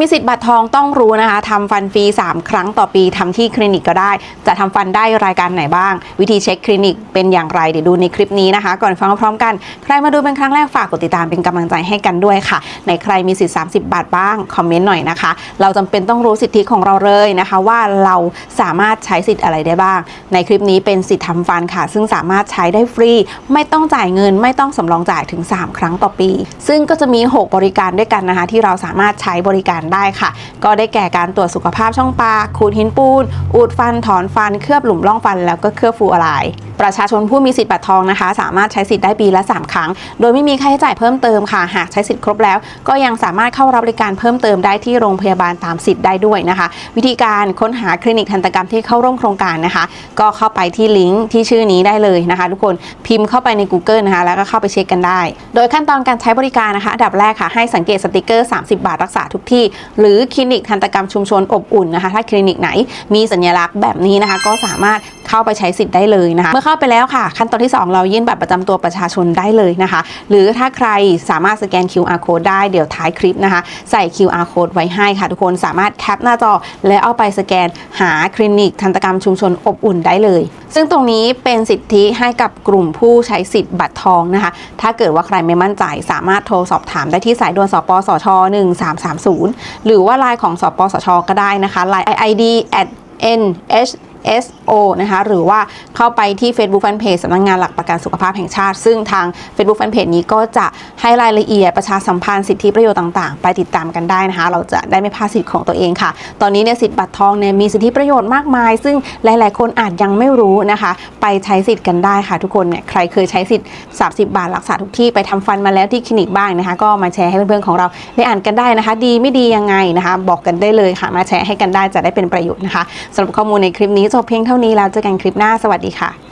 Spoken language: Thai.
มีสิทธิ์บัตรทองต้องรู้นะคะทำฟันฟรี 3 ครั้งต่อปีทำที่คลินิกก็ได้ จะทำฟันได้รายการไหนบ้าง วิธีเช็คคลินิกเป็นอย่างไรเดี๋ยวดูในคลิปนี้นะคะ ก่อนฟังพร้อมกัน ใครมาดูเป็นครั้งแรกฝากกดติดตามเป็นกำลังใจให้กันด้วยค่ะ ในใครมีสิทธิ์ 30 บาทบ้างคอมเมนต์หน่อยนะคะ เราจำเป็นต้องรู้สิทธิของเราเลยนะคะ ว่าเราสามารถใช้สิทธิ์อะไรได้บ้าง ในคลิปนี้เป็นสิทธิ์ทำฟันค่ะ ซึ่งสามารถใช้ได้ฟรี ไม่ต้องจ่ายเงิน ไม่ต้องสำรองจ่ายถึง 3 ครั้งต่อปี ซึ่งก็จะมี 6 บริการด้วยกันนะคะ ที่เราสามารถใช้บริการได้ค่ะ ก็ได้แก่การตรวจสุขภาพช่องปากขูดหินปูน อุดฟันถอนฟันเคลือบหลุมร่องฟันแล้วก็เคลือบฟูอลาย ประชาชนผู้มีสิทธิ์บัตรทองนะคะ สามารถใช้สิทธิ์ได้ปีละ 3 ครั้ง โดยไม่มีค่าใช้จ่ายเพิ่มเติมค่ะ หากใช้สิทธิ์ครบแล้ว ก็ยังสามารถเข้ารับบริการเพิ่มเติมได้ที่โรงพยาบาลตามสิทธิ์ได้ด้วยนะคะ วิธีการค้นหาคลินิกทันตกรรมที่เข้าร่วมโครงการนะคะ ก็เข้าไปที่ลิงก์ที่ชื่อนี้ได้เลยนะคะ ทุกคนพิมพ์เข้าไปใน Google นะคะ แล้วก็เข้าไปเช็คกันได้ โดยขั้นตอนการใช้บริการนะคะอันดับแรกค่ะให้สังเกตสติกเกอร์ 30 บาทรักษาทุกที่ หรือคลินิกทันตกรรมชุมชนอบอุ่นนะคะ ถ้าคลินิกไหนมีสัญลักษณ์แบบนี้นะคะ ก็สามารถ เข้าไปใช้สิทธิ์ได้เลยนะคะ เมื่อเข้าไปแล้วค่ะ ขั้นตอนที่ 2 เรายื่นบัตรประจำตัวประชาชนได้เลยนะคะ หรือถ้าใครสามารถสแกน QR code ได้เดี๋ยวท้ายคลิปนะคะ ใส่ QR code ไว้ให้ค่ะ ทุกคนสามารถแคปหน้าจอ และเอาไปสแกนหาคลินิกทันตกรรมชุมชนอบอุ่นได้เลย ซึ่งตรงนี้เป็นสิทธิให้กับกลุ่มผู้ใช้สิทธิ์บัตรทองนะคะ ถ้าเกิดว่าใครไม่มั่นใจสามารถโทรสอบถามได้ที่สายด่วนสปสช 1330 หรือว่าไลน์ของสปสช ก็ได้นะคะไลน์ ID at nh SO นะคะหรือว่าเข้าไปที่ Facebook Fanpage สำนักงงานหลักประกันสุขภาพแห่งชาติ ซึ่งทาง Facebook Fanpage นี้ก็จะให้รายละเอียดประชาสัมพันธ์สิทธิประโยชน์ต่างๆ ไปติดตามกันได้นะคะ เราจะได้ไม่พลาดสิทธิ์ของตัวเองค่ะ ตอนนี้เนี่ยสิทธิ์บัตรทองเนี่ยมีสิทธิประโยชน์มากมาย ซึ่งหลายๆ คนอาจยังไม่รู้นะคะ ไปใช้สิทธิ์กันได้ค่ะ ทุกคนเนี่ยใครเคยใช้สิทธิ์ 30 บาทรักษาทุกที่ไปทำฟันมาแล้วที่คลินิกบ้างนะคะ ก็มาแชร์ให้เพื่อนๆของเราได้อ่านกันได้นะคะ ดีไม่ดียังไงนะคะ บอกกันได้เลยค่ะมาแชร์ให้กันได้จะได้เป็นประโยชน์นะคะสำหรับข้อมูลในคลิปนี้จบเพียงเท่านี้แล้วเจอกันคลิปหน้าสวัสดีค่ะ